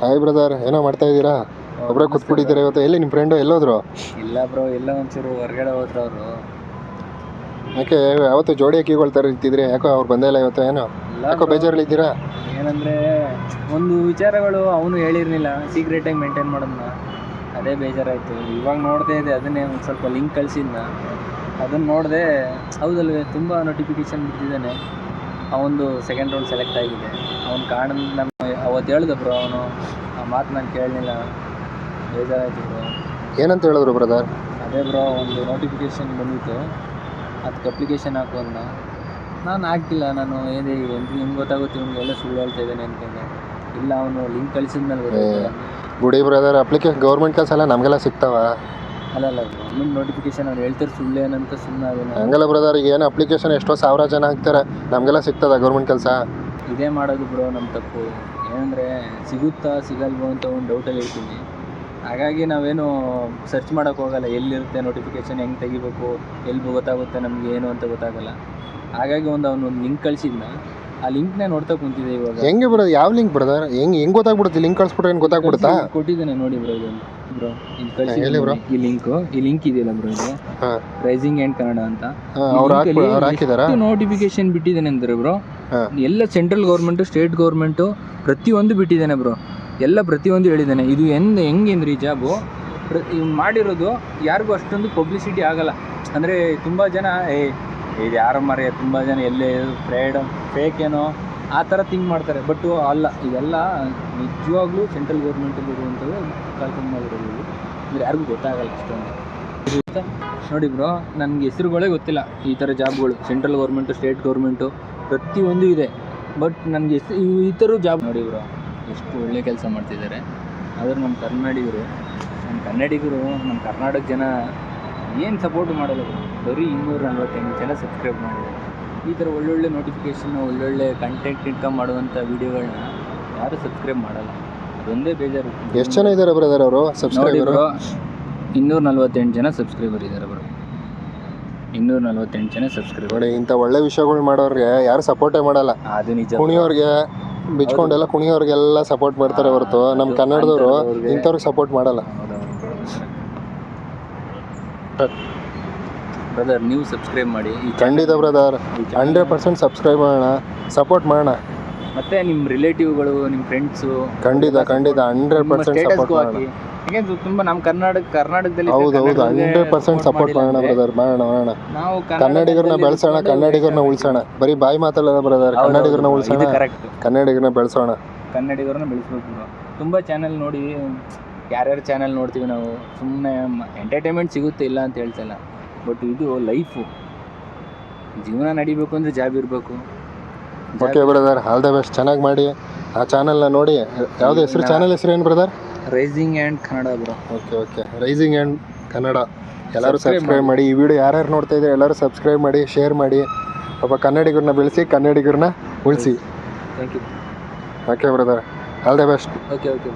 Hi brother ಏನೋ ಮಾಡ್ತಾ ಇದ್ದೀರಾ? ಒಬ್ಬರೇ ಕೂತ್ಬಿಟ್ಟಿದ್ದೀರಾ ಇವತ್ತು? ಎಲ್ಲಿ ನಿಮ್ಮ ಫ್ರೆಂಡು ಎಲ್ಲೋದ್ರು? ಇಲ್ಲ ಬ್ರೋ ಎಲ್ಲ ಒಂಚೂರು ಹೊರಗಡೆ ಹೋದ್ರು ಅವರು ಯಾಕೆ ಯಾವತ್ತು ಜೋಡಿ ಅಕ್ಕಿಗಳು ಇರ್ತಿದ್ರಿ? ಯಾಕೋ ಅವ್ರು ಬಂದೇ ಇಲ್ಲ ಇವತ್ತು ಏನೋ? ಯಾಕೋ ಬೇಜಾರಲ್ಲಿದ್ದೀರಾ? ಏನಂದ್ರೆ ಒಂದು ವಿಚಾರಗಳು ಅವನು ಹೇಳಿರ್ಲಿಲ್ಲ. ಸೀಕ್ರೆಟಾಗಿ ಮೇಂಟೈನ್ ಮಾಡೋದನ್ನ ಅದೇ ಬೇಜಾರಾಯಿತು. ಇವಾಗ ನೋಡದೆ ಇದೆ ಅದನ್ನೇ ಒಂದು ಸ್ವಲ್ಪ ಲಿಂಕ್ ಕಳಿಸಿದ್ನ. ಅದನ್ನು ನೋಡಿದೆ ಹೌದಲ್ವೇ ತುಂಬ ನೋಟಿಫಿಕೇಶನ್ ಬಿಟ್ಟಿದ್ದಾನೆ ಅವನದು ಸೆಕೆಂಡ್ ರೌಂಡ್ ಸೆಲೆಕ್ಟ್ ಆಗಿದೆ. ಅವ್ನು ಕಾಣ ಅವತ್ತು ಹೇಳ್ದೆ ಬ್ರೋ ಅವನು. ಆ ಮಾತು ನಾನು ಕೇಳಲಿಲ್ಲ. ಬೇಜಾರಾಯಿತು ಬ್ರೋ. ಏನಂತ ಹೇಳಿದ್ರು ಬ್ರದರ್ ಅದೇ ಬ್ರೋ ಒಂದು ನೋಟಿಫಿಕೇಶನ್ ಬಂದಿತ್ತು. ಅದಕ್ಕೆ ಅಪ್ಲಿಕೇಶನ್ ಹಾಕು ಅಂದ ನಾನು ಹಾಕಿಲ್ಲ ನಾನು ಏನೇ ಎಂತ ನಿಮ್ಗೆ ಗೊತ್ತಾಗುತ್ತೆ ನಿಮ್ಗೆ ಎಲ್ಲ ಸುಳ್ಳು ಹೇಳ್ತಾ ಇದ್ದಾನೆ ಅನ್ಕೊಂಡೆ ಇಲ್ಲ ಅವನು ಲಿಂಕ್ ಕಳಿಸಿದ್ಮೇಲೆ ಗೊತ್ತಾಯ್ತು. ಗುಡಿ ಬ್ರದರ್ ಅಪ್ಲಿಕೇಶನ್ ಗೌರ್ಮೆಂಟ್ ಕೆಲಸ ಎಲ್ಲ ನಮಗೆಲ್ಲ ಸಿಗ್ತಾವ? ಅಲ್ಲಲ್ಲ ಗೌರ್ಮೆಂಟ್ ನೋಟಿಫಿಕೇಶನ್ ಅವ್ರು ಹೇಳ್ತಾರೆ ಸುಳ್ಳು ಏನಂತ ಸುಮ್ಮನೆ ಹಂಗಲ್ಲ ಬ್ರದರ್ ಈಗ ಏನು ಅಪ್ಲಿಕೇಶನ್ ಎಷ್ಟೋ ಸಾವಿರ ಜನ ಹಾಕ್ತಾರೆ. ನಮಗೆಲ್ಲ ಸಿಗ್ತದ ಗೌರ್ಮೆಂಟ್ ಕೆಲಸ? ಇದೇ ಮಾಡೋದು ಬ್ರೋ ನಮ್ಮ ತಪ್ಪು. ಏನಂದರೆ ಸಿಗುತ್ತಾ ಸಿಗಲ್ವೋ ಅಂತ ಒಂದು ಡೌಟಲ್ಲಿ ಇರ್ತೀನಿ. ಹಾಗಾಗಿ ನಾವೇನು ಸರ್ಚ್ ಮಾಡೋಕೆ ಹೋಗಲ್ಲ, ಎಲ್ಲಿರುತ್ತೆ ನೋಟಿಫಿಕೇಶನ್ ಹೆಂಗೆ ತೆಗಿಬೇಕು, ಎಲ್ಲಿ ಗೊತ್ತಾಗುತ್ತೆ ನಮಗೆ ಏನು ಅಂತ ಗೊತ್ತಾಗಲ್ಲ. ಹಾಗಾಗಿ ಒಂದು ಅವನು ಒಂದು ಲಿಂಕ್ ಕಳಿಸಿದ್ನ. ಆ ಲಿಂಕ್ನೇ ನೋಡ್ತಾ ಕುಂತಿದೆ ಇವಾಗ. ಹೆಂಗೆ ಬರೋದು? ಯಾವ ಲಿಂಕ್ ಬ್ರದರ್ ಹೆಂಗ್ ಹೆಂಗ್ ಗೊತ್ತಾಗ್ಬಿಡುತ್ತೆ? ಲಿಂಕ್ ಕಳ್ಸ್ಬಿಟ್ರೆ ಏನು ಗೊತ್ತಾಗ್ಬಿಡುತ್ತಾ? ಕೊಟ್ಟಿದ್ದೇನೆ ನೋಡಿ ಬ್ರೋ ಇದೊಂದು. ಬ್ರೋ ಇಲ್ಲಿ ಹೇಳಿ bro. ಕಳಿಸಿ ಈ ಲಿಂಕ್ ಈ ಲಿಂಕ್ ಇದೆಯಲ್ಲ ಬ್ರೋ ಇದು? ಹಾಂ. ರೈಸಿಂಗ್ ಅಂಡ್ ಕನ್ನಡ ಅಂತ. ಅವ್ರು ಹಾಕಿ ಅವ್ರು ಹಾಕಿದಾರಾ? ನೋಟಿಫಿಕೇಶನ್ ಬಿಟ್ಟಿದ್ದೇನೆ ಅಂದ್ರೆ ಬ್ರೋ ಹಾ. ಎಲ್ಲ ಸೆಂಟ್ರಲ್ ಗೌರ್ಮೆಂಟು ಸ್ಟೇಟ್ ಗೌರ್ಮೆಂಟು ಪ್ರತಿಯೊಂದು ಬಿಟ್ಟಿದ್ದೇನೆ ಬ್ರೋ. ಎಲ್ಲ ಪ್ರತಿಯೊಂದು ಹೇಳಿದ್ದೇನೆ. ಇದು ಎಂದ ಹೆಂಗೆ ಅಂದ್ರೆ ಈ ಜಾಬು ಮಾಡಿರೋದು ಯಾರಿಗೂ ಅಷ್ಟೊಂದು ಪಬ್ಲಿಸಿಟಿ ಆಗಲ್ಲ. ಅಂದರೆ ತುಂಬ ಜನ ಏ ಇದು ಯಾರೋ ಮರೆಯ ತುಂಬ ಜನ ಎಲ್ಲೇ ಫ್ರೇಡ್ ಫೇಕ್ ಏನೋ, ಆ ಥರ ಥಿಂಕ್ ಮಾಡ್ತಾರೆ. ಬಟ್ ಅಲ್ಲ ಇದೆಲ್ಲ ನಿಜವಾಗ್ಲೂ ಸೆಂಟ್ರಲ್ ಗೌರ್ಮೆಂಟಲ್ಲಿ ಇರುವಂಥದ್ದು ಕಲ್ಪನೆ ಮಾಡಿರೋದು ಇದು. ಯಾರಿಗೂ ಗೊತ್ತಾಗಲ್ಲ ಅಷ್ಟೊಂದು. ನೋಡಿ ಬ್ರೋ ನನಗೆ ಹೆಸರುಗಳೇ ಗೊತ್ತಿಲ್ಲ. ಈ ಥರ ಜಾಬ್ಗಳು ಸೆಂಟ್ರಲ್ ಗೌರ್ಮೆಂಟು ಸ್ಟೇಟ್ ಗೌರ್ಮೆಂಟು ಪ್ರತಿಯೊಂದು ಇದೆ. ಬಟ್ ನನಗೆ ಹೆಸರು ಈ ಥರ ಜಾಬ್ ನೋಡಿ ಬ್ರೋ ಎಷ್ಟು ಒಳ್ಳೆ ಕೆಲಸ ಮಾಡ್ತಿದ್ದಾರೆ. ಆದ್ರೆ ನಮ್ಮ ಕನ್ನಡಿಗರು ನಮ್ಮ ಕನ್ನಡಿಗರು ನಮ್ಮ ಕರ್ನಾಟಕ ಜನ ಏನು ಸಪೋರ್ಟ್ ಮಾಡಲ್ಲ. ಬರೀ ಇನ್ನೂರ ನಲ್ವತ್ತೆಂಟು ಜನ ಸಬ್ಸ್ಕ್ರೈಬ್ ಮಾಡಿದ್ದಾರೆ. ಈ ಥರ ಒಳ್ಳೊಳ್ಳೆ ನೋಟಿಫಿಕೇಷನ್ ಒಳ್ಳೊಳ್ಳೆ ಕಂಟೆಂಟ್ ಇನ್ಕಮ್ ಮಾಡುವಂಥ ವೀಡಿಯೋಗಳನ್ನ ಯಾರು ಸಬ್ಸ್ಕ್ರೈಬ್ ಮಾಡಲ್ಲ. ಅದೊಂದೇ ಬೇಜಾರು. ಎಷ್ಟು ಜನ ಇದ್ದಾರೆ ಬ್ರದರ್ ಅವರು? ಸಬ್ಸ್ಕ್ರೈಬರು ಸಬ್ಸ್ಕ್ರೈಬರ್ ಬ್ರೋ ಇನ್ನೂರ ನಲ್ವತ್ತೆಂಟು ಜನ ಸಬ್ಸ್ಕ್ರೈಬರ್ ಇದ್ದಾರೆ ಬ್ರೋ ಇನ್ನೂರ ನಲ್ವತ್ತೆಂಟು ಜನ ಸಬ್ಸ್ಕ್ರೈಬ್ ನೋಡಿ ಇಂಥ ಒಳ್ಳೆ ವಿಷಯಗಳು ಮಾಡೋರಿಗೆ ಯಾರು ಸಪೋರ್ಟೇ ಮಾಡಲ್ಲ. ಅದು ನಿಜ ಕುಣಿಯೋರಿಗೆ ಬಿಚ್ಕೊಂಡೆಲ್ಲ ಕುಣಿಯೋರಿಗೆಲ್ಲ ಸಪೋರ್ಟ್ ಮಾಡ್ತಾರೆ ಹೊರತು. ನಮ್ಮ ಕನ್ನಡದವರು ಇಂಥವ್ರಿಗೆ ಸಪೋರ್ಟ್ ಮಾಡಲ್ಲ. ಬ್ರದರ್ ನೀವು ಸಬ್ಸ್ಕ್ರೈಬ್ ಮಾಡಿ ಈ ಖಂಡಿತ ಬ್ರದರ್ ಹಂಡ್ರೆಡ್ ಪರ್ಸೆಂಟ್ ಸಬ್ಸ್ಕ್ರೈಬ್ ಮಾಡೋಣ ಸಪೋರ್ಟ್ ಮಾಡೋಣ. ಮತ್ತೆ ನಿಮ್ಮ ರಿಲೇಟಿವ್ಗಳು ನಿಮ್ಮ ಫ್ರೆಂಡ್ಸು ಖಂಡಿತ ಖಂಡಿತ ಹಂಡ್ರೆಡ್ ಪರ್ಸೆಂಟ್ ಸಪೋರ್ಟ್ ಮಾಡೋಣ. ಯಾಕೆಂದ್ರೆ ತುಂಬಾ ನಮ್ಮ ಕರ್ನಾಟಕ ಕರ್ನಾಟಕದಲ್ಲಿ ಹೌದು ಹೌದು ಹಂಡ್ರೆಡ್ ಪರ್ಸೆಂಟ್ ಸಪೋರ್ಟ್ ಮಾಡೋಣ ಬ್ರದರ್ ಮಾಡೋಣ ಮಾಡೋಣ. ನಾವು ಕನ್ನಡಿಗರನ್ನ ಬೆಳೆಸೋಣ ಕನ್ನಡಿಗರನ್ನ ಉಳಿಸೋಣ. ಬರೀ ಬಾಯಿ ಮಾತಲ್ಲ ಬ್ರದರ್ ಕನ್ನಡಿಗರನ್ನ ಉಳಿಸೋಣ. ಕರೆಕ್ಟ್ ಕನ್ನಡಿಗರನ್ನ ಬೆಳೆಸೋಣ. ಕನ್ನಡಿಗರನ್ನ ಬೆಳೆಸ್ಬೇಕು. ತುಂಬಾ ಚಾನೆಲ್ ನೋಡಿ ಯಾರ್ಯಾರು ಚಾನೆಲ್ ನೋಡ್ತೀವಿ ನಾವು. ಸುಮ್ಮನೆ ಎಂಟರ್ಟೈನ್ಮೆಂಟ್ ಸಿಗುತ್ತೆ ಇಲ್ಲ ಅಂತ ಹೇಳ್ತಲ್ಲ. ಬಟ್ ಇದು ಲೈಫು ಜೀವನ ನಡಿಬೇಕು ಅಂದರೆ ಜಾಬ್ ಇರಬೇಕು. Okay brother all the best ಚೆನ್ನಾಗಿ ಮಾಡಿ ಆ ಚಾನಲ್ನ ನೋಡಿ. ಯಾವ್ದು ಹೆಸರು ಚಾನಲ್ ಹೆಸರು ಏನು brother rising and Kannada bro okay okay rising and Kannada ಎಲ್ಲರೂ ಸಬ್ಸ್ಕ್ರೈಬ್ ಮಾಡಿ. ಈ ವಿಡಿಯೋ ಯಾರ್ಯಾರು ನೋಡ್ತಾ ಇದ್ದಾರೆ ಎಲ್ಲರೂ ಸಬ್ಸ್ಕ್ರೈಬ್ ಮಾಡಿ ಶೇರ್ ಮಾಡಿ. ಪಾಪ ಕನ್ನಡಿಗರನ್ನ ಬೆಳೆಸಿ ಕನ್ನಡಿಗರನ್ನ ಉಳಿಸಿ. Thank you okay brother all the best okay okay